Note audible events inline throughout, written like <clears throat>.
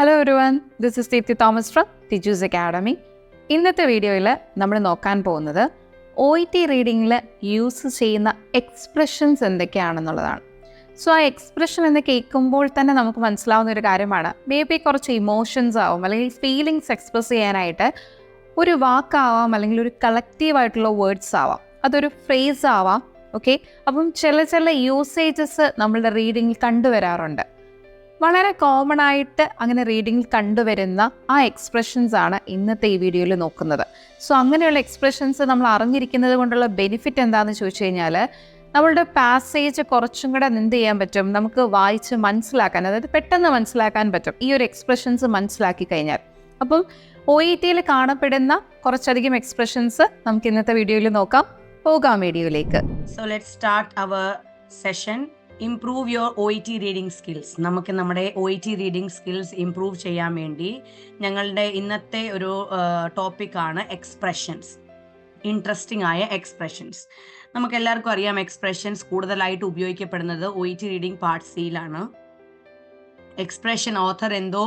Hello everyone this is Deepthi Thomas from Tiju's academy ഇന്നത്തെ വീഡിയോയിൽ നമ്മൾ നോക്കാൻ പോകുന്നത് ഒ ഇ ടി റീഡിങ്ങിൽ യൂസ് ചെയ്യുന്ന എക്സ്പ്രഷൻസ് എന്തൊക്കെയാണെന്നുള്ളതാണ്. സോ ആ എക്സ്പ്രഷൻ എന്ന് കേൾക്കുമ്പോൾ തന്നെ നമുക്ക് മനസ്സിലാവുന്ന ഒരു കാര്യമാണ്. മേ ബി കുറച്ച് ഇമോഷൻസ് ആവും അല്ലെങ്കിൽ ഫീലിങ്സ് എക്സ്പ്രസ് ചെയ്യാനായിട്ട് ഒരു വാക്കാവാം അല്ലെങ്കിൽ ഒരു കളക്റ്റീവായിട്ടുള്ള വേർഡ്സ് ആവാം. അതൊരു ഫ്രേസ് ആവാം ഓക്കെ അപ്പം ചില ചില യൂസേജസ് നമ്മളുടെ റീഡിങ്ങിൽ കണ്ടുവരാറുണ്ട്. വളരെ കോമൺ ആയിട്ട് അങ്ങനെ റീഡിങ്ങിൽ കണ്ടുവരുന്ന ആ എക്സ്പ്രഷൻസ് ആണ് ഇന്നത്തെ ഈ വീഡിയോയിൽ നോക്കുന്നത്. സോ അങ്ങനെയുള്ള എക്സ്പ്രഷൻസ് നമ്മൾ അറിഞ്ഞിരിക്കുന്നത് കൊണ്ടുള്ള ബെനിഫിറ്റ് എന്താണെന്ന് ചോദിച്ചു കഴിഞ്ഞാൽ നമ്മളുടെ പാസേജ് കുറച്ചും കൂടെ എന്ത് ചെയ്യാൻ പറ്റും? നമുക്ക് വായിച്ച് മനസ്സിലാക്കാൻ അതായത് പെട്ടെന്ന് മനസ്സിലാക്കാൻ പറ്റും. ഈ ഒരു എക്സ്പ്രഷൻസ് മനസ്സിലാക്കി കഴിഞ്ഞാൽ. അപ്പം ഒ ഇ ടിയിൽ കാണപ്പെടുന്ന കുറച്ചധികം എക്സ്പ്രഷൻസ് നമുക്ക് ഇന്നത്തെ വീഡിയോയിൽ നോക്കാം. പോകാം വീഡിയോയിലേക്ക് so let start our session improve your O T reading skills നമുക്ക് നമ്മുടെ O T reading skills improve ചെയ്യാൻ വേണ്ടി ഞങ്ങളുടെ ഇന്നത്തെ ഒരു ടോപ്പിക്കാണ് എക്സ്പ്രഷൻസ് ഇൻട്രസ്റ്റിംഗ് ആയ എക്സ്പ്രഷൻസ് നമുക്ക് എല്ലാവർക്കും അറിയാം എക്സ്പ്രഷൻസ് കൂടുതലായിട്ട് ഉപയോഗിക്കപ്പെടുന്നത് ഒ ടി റീഡിംഗ് പാർട്ട് സിയിലാണ് എക്സ്പ്രഷൻ ഓഥർ എന്തോ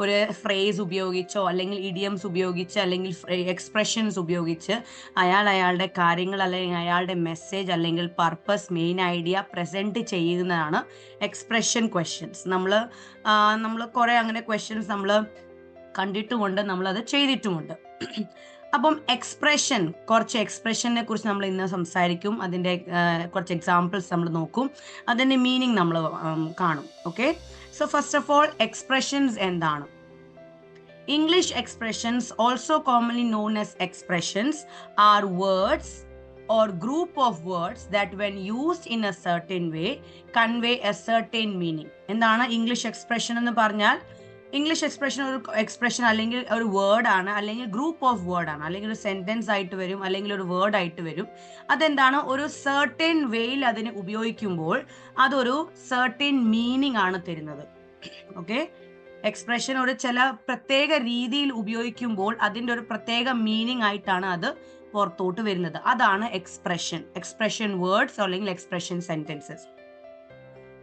ഒരു ഫ്രേസ് ഉപയോഗിച്ചോ അല്ലെങ്കിൽ ഇഡിയംസ് ഉപയോഗിച്ച് അല്ലെങ്കിൽ എക്സ്പ്രഷൻസ് ഉപയോഗിച്ച് അയാൾ അയാളുടെ കാര്യങ്ങൾ അല്ലെങ്കിൽ അയാളുടെ മെസ്സേജ് അല്ലെങ്കിൽ പർപ്പസ് മെയിൻ ഐഡിയ പ്രസന്റ് ചെയ്യുന്നതാണ് എക്സ്പ്രഷൻ ക്വസ്റ്റ്യൻസ് നമ്മൾ നമ്മൾ കുറേ അങ്ങനെ ക്വസ്റ്റ്യൻസ് നമ്മൾ കണ്ടിട്ടുമുണ്ട് നമ്മളത് ചെയ്തിട്ടുമുണ്ട്. അപ്പം എക്സ്പ്രഷൻ കുറച്ച് എക്സ്പ്രഷനെ കുറിച്ച് നമ്മൾ ഇന്ന് സംസാരിക്കും. അതിന്റെ കുറച്ച് എക്സാമ്പിൾസ് നമ്മൾ നോക്കും. അതിന്റെ മീനിങ് നമ്മൾ കാണും. Okay so first of all expressions എന്താണ്? English expressions also commonly known as expressions are words or group of words that when used in a certain way convey a certain meaning. എന്താണ് English expression എന്ന് പറഞ്ഞാൽ? English expression ഒരു expression അല്ലെങ്കിൽ ഒരു word ആണ് അല്ലെങ്കിൽ group of word ആണ് അല്ലെങ്കിൽ ഒരു സെന്റൻസ് ആയിട്ട് വരും അല്ലെങ്കിൽ ഒരു വേർഡ് ആയിട്ട് വരും. അതെന്താണ്? ഒരു സെർട്ടേൺ വേയിൽ അതിനെ ഉപയോഗിക്കുമ്പോൾ അതൊരു സെർട്ടേൺ മീനിങ് ആണ് തരുന്നത്. ഓക്കെ എക്സ്പ്രഷൻ ഒരു ചില പ്രത്യേക രീതിയിൽ ഉപയോഗിക്കുമ്പോൾ അതിന്റെ ഒരു പ്രത്യേക മീനിങ് ആയിട്ടാണ് അത് പുറത്തോട്ട് വരുന്നത്. അതാണ് എക്സ്പ്രഷൻ എക്സ്പ്രഷൻ വേർഡ്സ് അല്ലെങ്കിൽ expression sentences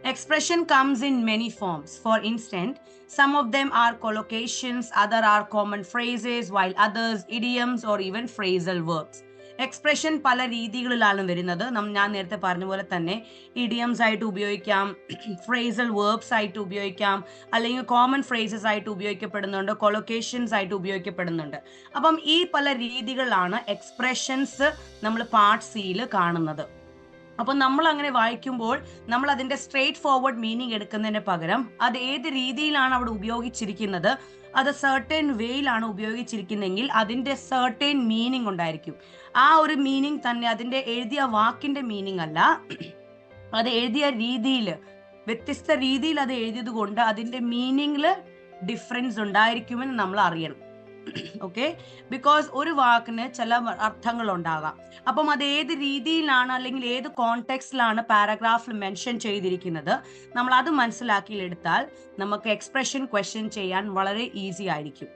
Expression comes in many forms. For instance, some of them are collocations, other are common phrases, while others idioms or even phrasal verbs. Expression പല രീതികളിലാണ് വരുന്നത് ഞാൻ നേരത്തെ പറഞ്ഞ പോലെ തന്നെ ഇഡിയംസ് ആയിട്ട് ഉപയോഗിക്കാം <clears throat> ഫ്രേസൽ വേർബ്സ് ആയിട്ട് ഉപയോഗിക്കാം അല്ലെങ്കിൽ കോമൺ ഫ്രേസസ് ആയിട്ട് ഉപയോഗിക്കപ്പെടുന്നുണ്ട് കൊളൊക്കേഷൻസ് ആയിട്ട് ഉപയോഗിക്കപ്പെടുന്നുണ്ട് അപ്പം ഈ പല രീതികളിലാണ് എക്സ്പ്രഷൻസ് നമ്മൾ പാർട്ട് സിയിൽ കാണുന്നത് അപ്പോൾ നമ്മൾ അങ്ങനെ വായിക്കുമ്പോൾ നമ്മൾ അതിന്റെ സ്ട്രേറ്റ് ഫോർവേഡ് മീനിങ് എടുക്കുന്നതിന് പകരം അത് ഏത് രീതിയിലാണ് അവിടെ ഉപയോഗിച്ചിരിക്കുന്നത് അത് സർട്ടേൺ വേയിലാണ് ഉപയോഗിച്ചിരിക്കുന്നതെങ്കിൽ അതിന്റെ സർട്ടേൺ മീനിങ് ഉണ്ടായിരിക്കും. ആ ഒരു മീനിങ് തന്നെ അതിന്റെ എഴുതിയ വാക്കിന്റെ മീനിങ് അല്ല. അത് എഴുതിയ രീതിയിൽ വ്യത്യസ്ത രീതിയിൽ അത് എഴുതിയത് കൊണ്ട് അതിന്റെ മീനിങ്ങിൽ ഡിഫറൻസ് ഉണ്ടായിരിക്കുമെന്ന് നമ്മൾ അറിയണം. ഓക്കെ ബിക്കോസ് ഒരു വാക്കിന് ചില അർത്ഥങ്ങൾ ഉണ്ടാകാം അപ്പം അത് ഏത് രീതിയിലാണ് അല്ലെങ്കിൽ ഏത് കോണ്ടെക്സ്റ്റിലാണ് പാരഗ്രാഫിൽ മെൻഷൻ ചെയ്തിരിക്കുന്നത് നമ്മൾ അത് മനസ്സിലാക്കിയെടുത്താൽ നമുക്ക് എക്സ്പ്രഷൻ ക്വസ്റ്റ്യൻ ചെയ്യാൻ വളരെ ഈസി ആയിരിക്കും.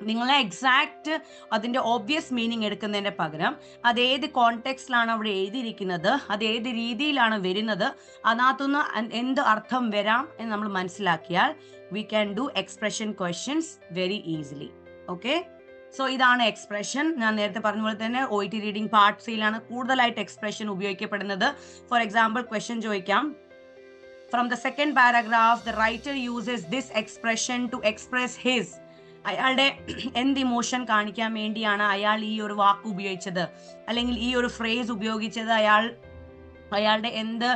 നിങ്ങളെ എക്സാക്ട് അതിന്റെ ഓബ്വിയസ് മീനിങ് എടുക്കുന്നതിന്റെ പകരം അത് ഏത് കോണ്ടെക്സ്റ്റിലാണ് അവിടെ എഴുതിയിരിക്കുന്നത് അത് ഏത് രീതിയിലാണ് വരുന്നത് അതിനകത്തുനിന്ന് എന്ത് അർത്ഥം വരാം എന്ന് നമ്മൾ മനസ്സിലാക്കിയാൽ we can do expression questions very easily okay so ഇതാണ് എക്സ്പ്രഷൻ ഞാൻ നേരത്തെ പറഞ്ഞ പോലെ തന്നെ ഒ ടി റീഡിംഗ് പാർട്ട് സിയിലാണ് കൂടുതലായിട്ട് എക്സ്പ്രഷൻ ഉപയോഗിക്കപ്പെടുന്നത്. ഫോർ എക്സാമ്പിൾ ക്വസ്റ്റ്യൻ ചോദിക്കാം. From the second paragraph the writer uses this expression to express his അയാളുടെ എന്ത് ഇമോഷൻ കാണിക്കാൻ വേണ്ടിയാണ് അയാൾ ഈ ഒരു വാക്ക് ഉപയോഗിച്ചത്. അല്ലെങ്കിൽ ഈ ഒരു ഫ്രേസ് ഉപയോഗിച്ചത് അയാൾ അയാളുടെ എന്ത്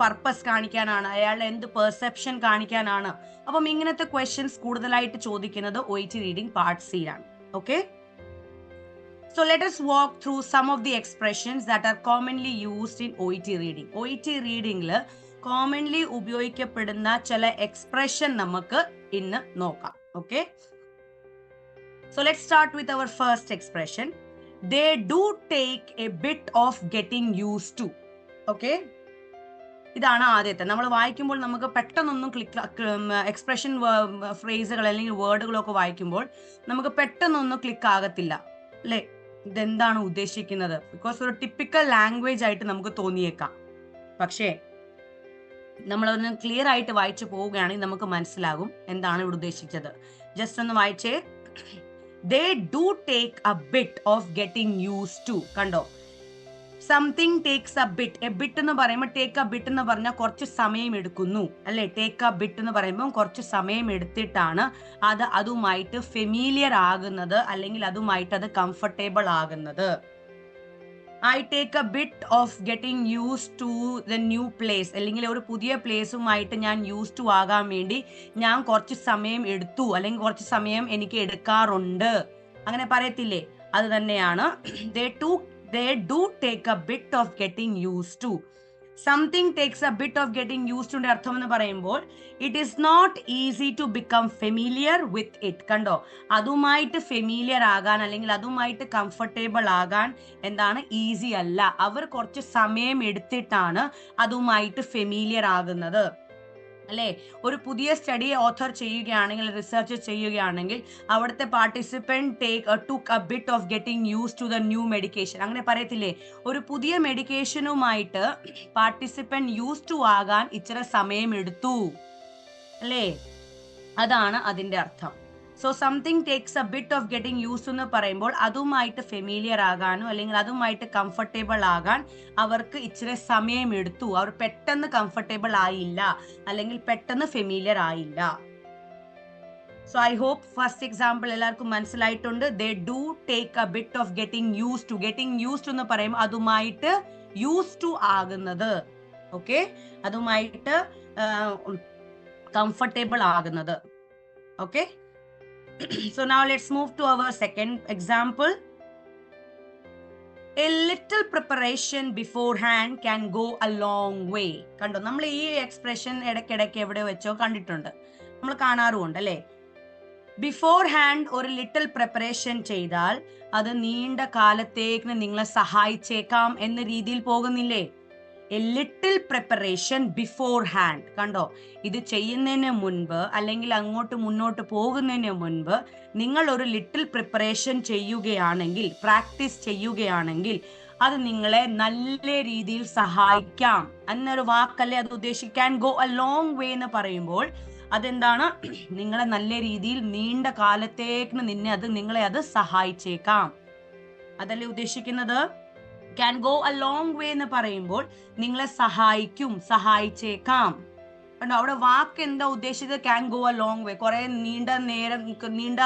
പർപ്പസ് കാണിക്കാനാണ് അയാളുടെ എന്ത് പെർസെപ്ഷൻ കാണിക്കാനാണ്. അപ്പം ഇങ്ങനത്തെ ക്വസ്റ്റ്യൻസ് കൂടുതലായിട്ട് ചോദിക്കുന്നത് O T reading part സിയിലാണ് okay so let us walk through some of the expressions that are commonly used in OET reading. OET റീഡിംഗിൽ കോമൺലി ഉപയോഗിക്കപ്പെടുന്ന ചില എക്സ്പ്രഷൻ നമുക്ക് ഇന്ന് നോക്കാം. Okay so let start with our first expression they do take a bit of getting use to okay? ഇതാണ് ആദ്യത്തെ. നമ്മൾ വായിക്കുമ്പോൾ നമുക്ക് പെട്ടെന്നൊന്നും ക്ലിക്ക് എക്സ്പ്രഷൻ ഫ്രേസുകൾ അല്ലെങ്കിൽ വേർഡുകളൊക്കെ വായിക്കുമ്പോൾ നമുക്ക് പെട്ടെന്നൊന്നും ക്ലിക്ക് ആകത്തില്ല. അല്ലേ? ഇതെന്താണ് ഉദ്ദേശിക്കുന്നത്? ബിക്കോസ് ഒരു ടിപ്പിക്കൽ ലാംഗ്വേജ് ആയിട്ട് നമുക്ക് തോന്നിയേക്കാം. പക്ഷേ നമ്മളൊന്ന് ക്ലിയർ ആയിട്ട് വായിച്ചു പോവുകയാണെങ്കിൽ നമുക്ക് മനസ്സിലാകും എന്താണ് ഇവിടെ ഉദ്ദേശിച്ചത്. ജസ്റ്റ് ഒന്ന് വായിച്ചേ. They do take a bit of getting use to കണ്ടോ? Something takes a bit a bit എന്ന് പറയുമ്പോൾ ടേക്ക് എ ബിറ്റ് എന്ന് പറഞ്ഞാൽ കുറച്ച് സമയം എടുക്കുന്നു. അല്ലെ? ടേക്ക് എ ബിറ്റ് എന്ന് പറയുമ്പോൾ കുറച്ച് സമയം എടുത്തിട്ടാണ് അത് അതുമായിട്ട് ഫെമീലിയർ ആകുന്നത് അല്ലെങ്കിൽ അതുമായിട്ട് അത് കംഫർട്ടബിൾ ആകുന്നത്. I take a bit of getting use to the new place അല്ലെങ്കിൽ ഒരു പുതിയ പ്ലേസുമായിട്ട് ഞാൻ യൂസ് ടു ആകാൻ വേണ്ടി ഞാൻ കുറച്ച് സമയം എടുത്തു. അല്ലെങ്കിൽ കുറച്ച് സമയം എനിക്ക് എടുക്കാറുണ്ട്. അങ്ങനെ പറയത്തില്ലേ? അത് തന്നെയാണ്. They to they do take a bit of getting used to. Something takes a bit of getting ടുന്റെ അർത്ഥം എന്ന് പറയുമ്പോൾ it is not easy to become familiar with it കണ്ടോ? അതുമായിട്ട് ഫെമിലിയർ ആകാൻ അല്ലെങ്കിൽ അതുമായിട്ട് കംഫർട്ടബിൾ ആകാൻ എന്താണ്? ഈസി അല്ല. അവർ കുറച്ച് സമയം എടുത്തിട്ടാണ് അതുമായിട്ട് ഫെമിലിയർ ആകുന്നത്. അല്ലേ? ഒരു പുതിയ സ്റ്റഡി ഓഥർ ചെയ്യുകയാണെങ്കിൽ റിസർച്ച് ചെയ്യുകയാണെങ്കിൽ അവിടുത്തെ participant take took a bit of getting used to the new medication അങ്ങനെ പറയത്തില്ലേ? ഒരു പുതിയ മെഡിക്കേഷനുമായിട്ട് പാർട്ടിസിപ്പന്റ് യൂസ് ടു ആകാൻ ഇച്ചിരി സമയമെടുത്തു. അല്ലേ? അതാണ് അതിന്റെ അർത്ഥം. So something takes a bit of getting used എന്ന് പറയുമ്പോൾ അതുമായിട്ട് ഫെമീലിയർ ആകാനോ അല്ലെങ്കിൽ അതുമായിട്ട് കംഫർട്ടബിൾ ആകാൻ അവർക്ക് ഇച്ചിരി സമയം എടുത്തു. അവർ പെട്ടെന്ന് കംഫർട്ടബിൾ ആയില്ല അല്ലെങ്കിൽ പെട്ടെന്ന് ഫെമീലിയർ ആയില്ല. So I hope first example എല്ലാവർക്കും മനസ്സിലായിട്ടുണ്ട്. They do take a bit of getting used to getting used to എന്ന് പറയുമ്പോൾ അതുമായിട്ട് യൂസ് ടു ആകുന്നത്. ഓക്കെ അതുമായിട്ട് കംഫർട്ടബിൾ ആകുന്നത്. Okay <clears throat> so now let's move to our second example. A little preparation beforehand can go a long way. കണ്ടോ? നമ്മൾ ഈ expression ഇടയ്ക്കിടയ്ക്ക് എവിടെ വെച്ചോ കണ്ടിട്ടുണ്ട്. നമ്മൾ കാണാറുമുണ്ട് അല്ലേ? ബിഫോർ ഹാൻഡ് ഒരു ലിറ്റിൽ പ്രിപ്പറേഷൻ ചെയ്താൽ അത് നീണ്ട കാലത്തേക്ക് നിങ്ങളെ സഹായിച്ചേക്കാം എന്ന രീതിയിൽ പോകുന്നില്ലേ? A little preparation beforehand കണ്ടോ? ഇത് ചെയ്യുന്നതിന് മുൻപ് അല്ലെങ്കിൽ അങ്ങോട്ട് മുന്നോട്ട് പോകുന്നതിന് മുൻപ് നിങ്ങൾ ഒരു ലിറ്റിൽ പ്രിപ്പറേഷൻ ചെയ്യുകയാണെങ്കിൽ പ്രാക്ടീസ് ചെയ്യുകയാണെങ്കിൽ അത് നിങ്ങളെ നല്ല രീതിയിൽ സഹായിക്കാം. എന്നൊരു വാക്കല്ലേ അത് ഉദ്ദേശിക്കാൻ? ഗോ എ ലോങ് വേ എന്ന് പറയുമ്പോൾ അതെന്താണ്? <clears throat> നിങ്ങളെ നല്ല രീതിയിൽ നീണ്ട കാലത്തേക്ക് നിന്നെ അത് നിങ്ങളെ അത് സഹായിച്ചേക്കാം. അതല്ലേ ഉദ്ദേശിക്കുന്നത്? Can go a long way എന്ന് പറയുമ്പോൾ നിങ്ങളെ സഹായിക്കും സഹായിച്ചേക്കാം. കണ്ടോ? അവിടെ വാക്ക് എന്താ ഉദ്ദേശിച്ചത്? Can go a long way കുറെ നീണ്ട നേരം നീണ്ട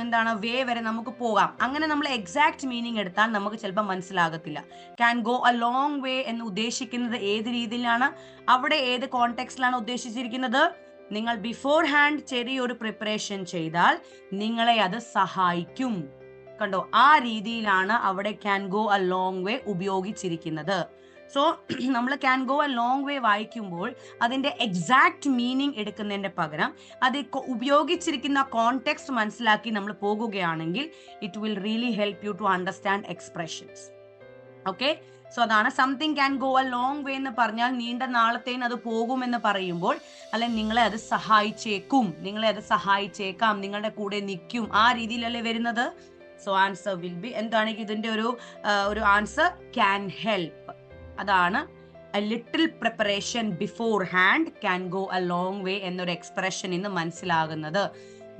എന്താണ്? വേ വരെ നമുക്ക് പോകാം. അങ്ങനെ നമ്മൾ എക്സാക്ട് മീനിങ് എടുത്താൽ നമുക്ക് ചിലപ്പോൾ മനസ്സിലാകത്തില്ല. Can go a long way എന്ന് ഉദ്ദേശിക്കുന്നത് ഏത് രീതിയിലാണ്? അവിടെ ഏത് കോണ്ടെക്സ്റ്റിലാണ് ഉദ്ദേശിച്ചിരിക്കുന്നത്? നിങ്ങൾ ബിഫോർ ഹാൻഡ് ചെറിയൊരു പ്രിപ്പറേഷൻ ചെയ്താൽ നിങ്ങളെ അത് സഹായിക്കും. കണ്ടോ? ആ രീതിയിലാണ് അവിടെ can go a long way ഉപയോഗിച്ചിരിക്കുന്നത്. സോ നമ്മൾ can go a long way വായിക്കുമ്പോൾ അതിന്റെ എക്സാക്ട് മീനിങ് എടുക്കുന്നതിന്റെ പകരം അത് ഉപയോഗിച്ചിരിക്കുന്ന കോണ്ടെക്സ്റ്റ് മനസ്സിലാക്കി നമ്മൾ പോകുകയാണെങ്കിൽ it will really help you to understand expressions okay so അതാണ്. Something can go a long way എന്ന് പറഞ്ഞാൽ നീണ്ട നാളത്തേന് അത് പോകുമെന്ന് പറയുമ്പോൾ അല്ലെ നിങ്ങളെ അത് സഹായിച്ചേക്കും. നിങ്ങളെ അത് സഹായിച്ചേക്കാം. നിങ്ങളുടെ കൂടെ നിൽക്കും. ആ രീതിയിലല്ലേ വരുന്നത്? സോ ആൻസർ വിൽ ബി എന്താണ് ഇതിന്റെ ഒരു ഒരു ആൻസർ ക്യാൻ ഹെൽപ്പ് അതാണ് a little preparation beforehand can go a long way എന്നൊരു എക്സ്പ്രഷൻ ഇന്ന് മനസ്സിലാകുന്നത്.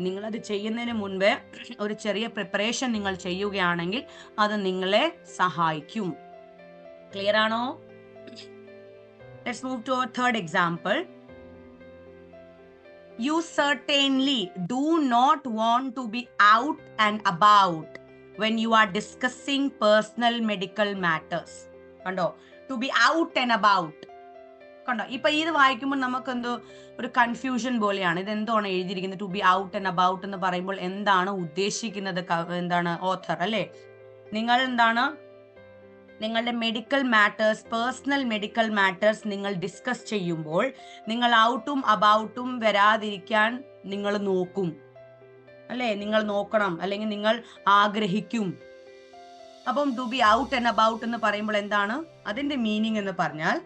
നിങ്ങളത് ചെയ്യുന്നതിന് മുൻപേ ഒരു ചെറിയ പ്രിപ്പറേഷൻ നിങ്ങൾ ചെയ്യുകയാണെങ്കിൽ അത് നിങ്ങളെ സഹായിക്കും. ക്ലിയർ ആണോ? Let's move to our third example you certainly do not want to be out and about when you are discussing personal medical matters. കണ്ടോ? To be out and about കണ്ടോ? ഇപ്പൊ ഇത് വായിക്കുമ്പോൾ നമുക്ക് എന്തോ ഒരു കൺഫ്യൂഷൻ പോലെയാണ്. ഇത് എന്തോണ് എഴുതിയിരിക്കുന്നത്? To be out and about എന്ന് പറയുമ്പോൾ എന്താണ് ഉദ്ദേശിക്കുന്നത് എന്താണ് ഓഥർ അല്ലേ? നിങ്ങൾ എന്താണ് നിങ്ങളുടെ medical matters personal medical matters നിങ്ങൾ ഡിസ്കസ് ചെയ്യുമ്പോൾ നിങ്ങൾ ഔട്ടും അബൌട്ടും വരാതിരിക്കാൻ നിങ്ങൾ നോക്കും. അല്ലേ? നിങ്ങൾ നോക്കണം. അല്ലെങ്കിൽ നിങ്ങൾ ആഗ്രഹിക്കും. അപ്പം to be out and about എന്ന് പറയുമ്പോൾ എന്താണ്? അതിന്റെ മീനിങ് എന്ന് പറഞ്ഞാൽ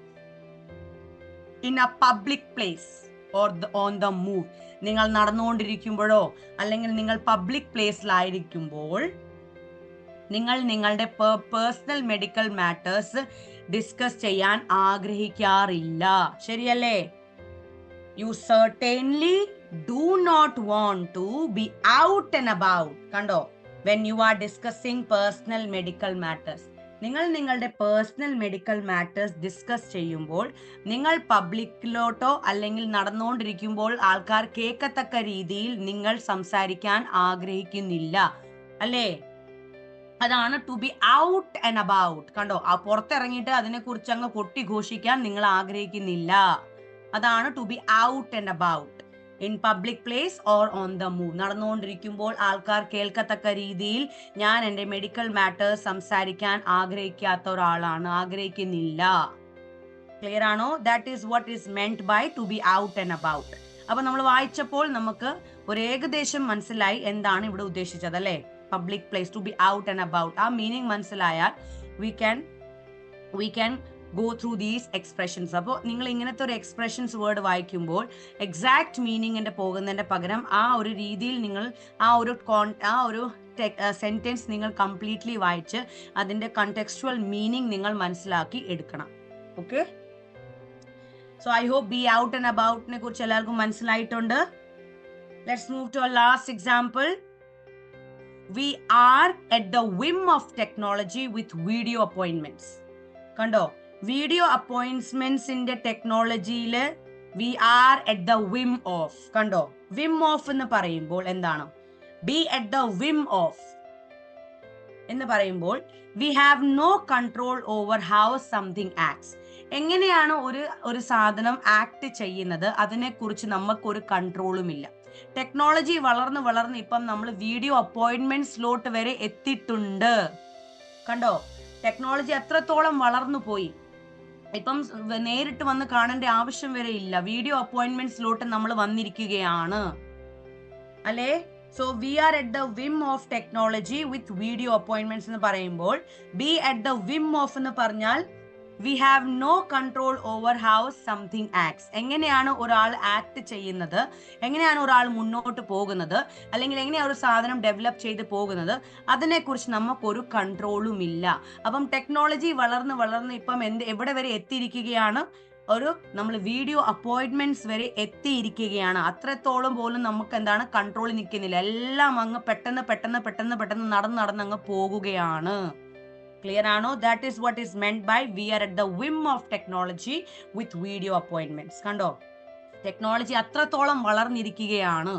in a public place or on the move നിങ്ങൾ നടന്നുകൊണ്ടിരിക്കുമ്പോഴോ അല്ലെങ്കിൽ നിങ്ങൾ പബ്ലിക് പ്ലേസിലായിരിക്കുമ്പോൾ നിങ്ങൾ നിങ്ങളുടെ പേഴ്സണൽ മെഡിക്കൽ മാറ്റേഴ്സ് ഡിസ്കസ് ചെയ്യാൻ ആഗ്രഹിക്കാറില്ല. ശരിയല്ലേ? You certainly do not want to be out and about കണ്ടോ? When you are discussing personal medical matters നിങ്ങൾ നിങ്ങളുടെ പേഴ്സണൽ മെഡിക്കൽ മാറ്റേഴ്സ് ഡിസ്കസ് ചെയ്യുമ്പോൾ നിങ്ങൾ പബ്ലിക്കിലോട്ടോ അല്ലെങ്കിൽ നടന്നുകൊണ്ടിരിക്കുമ്പോൾ ആൾക്കാർ കേൾക്കത്തക്ക രീതിയിൽ നിങ്ങൾ സംസാരിക്കാൻ ആഗ്രഹിക്കുന്നില്ല. അല്ലേ? അതാണ് to be out and about കണ്ടോ? ആ പുറത്തിറങ്ങിയിട്ട് അതിനെക്കുറിച്ച് അങ്ങ് കൊട്ടിഘോഷിക്കാൻ നിങ്ങൾ ആഗ്രഹിക്കുന്നില്ല. അതാണ് to be out and about in public place or on the move നടന്നുകൊണ്ടിരിക്കുമ്പോൾ ആൾക്കാർ കേൾക്കത്തക്ക രീതിയിൽ ഞാൻ എന്റെ മെഡിക്കൽ മാറ്റേഴ്സ് സംസാരിക്കാൻ ആഗ്രഹിക്കാത്ത ഒരാളാണ്. ആഗ്രഹിക്കുന്നില്ല. ക്ലിയർ ആണോ? That is what is meant by to be out and about അപ്പൊ നമ്മൾ വായിച്ചപ്പോൾ നമുക്ക് ഒരു ഏകദേശം മനസ്സിലായി എന്താണ് ഇവിടെ ഉദ്ദേശിച്ചത് അല്ലേ? Public place to be out and about ആ meaning മനസ്സിലായാൽ we can we can go through these expressions അപ്പോൾ നിങ്ങൾ ഇങ്ങനത്തെ ഒരു എക്സ്പ്രഷൻസ് വേർഡ് വായിക്കുമ്പോൾ എക്സാക്ട് മീനിങ്ങിന്റെ പോകുന്നതിന്റെ പകരം ആ ഒരു രീതിയിൽ നിങ്ങൾ ആ ഒരു കോൺ ആ ഒരു സെന്റൻസ് നിങ്ങൾ കംപ്ലീറ്റ്ലി വായിച്ച് അതിന്റെ കണ്ടെക്സ്റ്റുവൽ മീനിങ് നിങ്ങൾ മനസ്സിലാക്കി എടുക്കണം. Okay so I hope be out and അബൌട്ടിനെ കുറിച്ച് എല്ലാവർക്കും മനസ്സിലായിട്ടുണ്ട്. Let's move to last example we are at the whim of technology with video appointments കണ്ടോ? വീഡിയോ അപ്പോയിന്റ്മെന്റ്സിന്റെ ടെക്നോളജിയിൽ we are at the whim of കണ്ടോ? വിം ഓഫ് എന്ന് പറയുമ്പോൾ എന്താണ്? Be at the whim of എന്ന് പറയുമ്പോൾ we have no control over how something acts എങ്ങനെയാണ് ഒരു ഒരു സാധനം ആക്ട് ചെയ്യുന്നത്? അതിനെക്കുറിച്ച് നമുക്കൊരു കൺട്രോളും ഇല്ല. ടെക്നോളജി വളർന്ന് വളർന്ന് ഇപ്പം നമ്മൾ വീഡിയോ അപ്പോയിന്റ്മെന്റ്സിലോട്ട് വരെ എത്തിയിട്ടുണ്ട്. കണ്ടോ? ടെക്നോളജി എത്രത്തോളം വളർന്നു പോയി. ഇപ്പം നേരിട്ട് വന്ന് കാണേണ്ട ആവശ്യം വരെ ഇല്ല. വീഡിയോ അപ്പോയിന്റ്മെന്റ്സിലോട്ട് നമ്മൾ വന്നിരിക്കുകയാണ്. അല്ലേ? So we are at the whim of technology with video appointments എന്ന് പറയുമ്പോൾ be at the whim of എന്ന് പറഞ്ഞാൽ we have no control over how something acts എങ്ങനെയാണ് ഒരാൾ ആക്ട് ചെയ്യുന്നത്? എങ്ങനെയാണ് ഒരാൾ മുന്നോട്ട് പോകുന്നത്? അല്ലെങ്കിൽ എങ്ങനെയാണ് ഒരു സാധനം ഡെവലപ്പ് ചെയ്ത് പോകുന്നത്? അതിനെക്കുറിച്ച് നമുക്കൊരു കൺട്രോളും ഇല്ല അപ്പം ടെക്നോളജി വളർന്ന് വളർന്ന് ഇപ്പം എന്ത് എവിടെ വരെ എത്തിയിരിക്കുകയാണ്? ഒരു നമ്മൾ വീഡിയോ അപ്പോയിൻമെന്റ്സ് വരെ എത്തിയിരിക്കുകയാണ്. അത്രത്തോളം പോലും നമുക്ക് എന്താണ് കൺട്രോൾ നിൽക്കുന്നില്ല. എല്ലാം അങ്ങ് പെട്ടെന്ന് പെട്ടെന്ന് പെട്ടെന്ന് പെട്ടെന്ന് നടന്ന് നടന്ന് അങ്ങ് പോകുകയാണ്. ക്ലിയർ ആണോ that is what is meant by we are at the whim of technology with video appointments കണ്ടോ ടെക്നോളജി അത്രത്തോളം വളർന്നിരിക്കുകയാണ്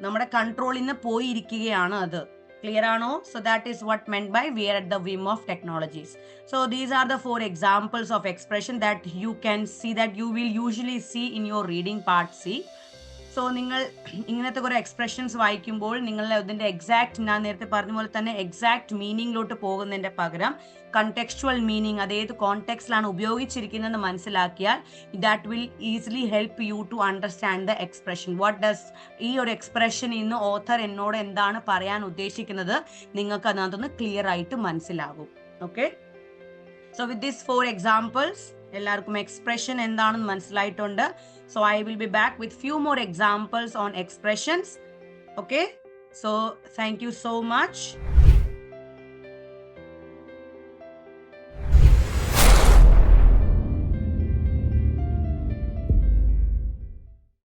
നമ്മുടെ കൺട്രോളിൽ നിന്ന് പോയിരിക്കുകയാണ് അത് ക്ലിയർ ആണോ so that is what meant by we are at the whim of technologies so these are the four examples of expression that you can see that you will usually see in your reading part see so നിങ്ങൾ ഇങ്ങനത്തെ കുറേ expressions വായിക്കുമ്പോൾ നിങ്ങൾ അതിന്റെ exact ഞാൻ നേരത്തെ പറഞ്ഞ പോലെ തന്നെ എക്സാക്ട് മീനിങ്ങിലോട്ട് പോകുന്നതിന്റെ പകരം കണ്ടെക്ച്വൽ മീനിങ് അത് ഏത് കോണ്ടെക്സ്റ്റിലാണ് ഉപയോഗിച്ചിരിക്കുന്നതെന്ന് മനസ്സിലാക്കിയാൽ that will easily help you to understand the expression what does ഈ ഒരു എക്സ്പ്രഷൻ ഇന്ന് ഓഥർ എന്നോട് എന്താണ് പറയാൻ ഉദ്ദേശിക്കുന്നത് നിങ്ങൾക്ക് അതിനകത്തൊന്ന് ക്ലിയർ ആയിട്ട് മനസ്സിലാകും. Okay so with this four examples എല്ലാവർക്കും എക്സ്പ്രഷൻ എന്താണെന്ന് മനസ്സിലായിട്ടുണ്ട്. So I will be back with few more examples on expressions okay so thank you so much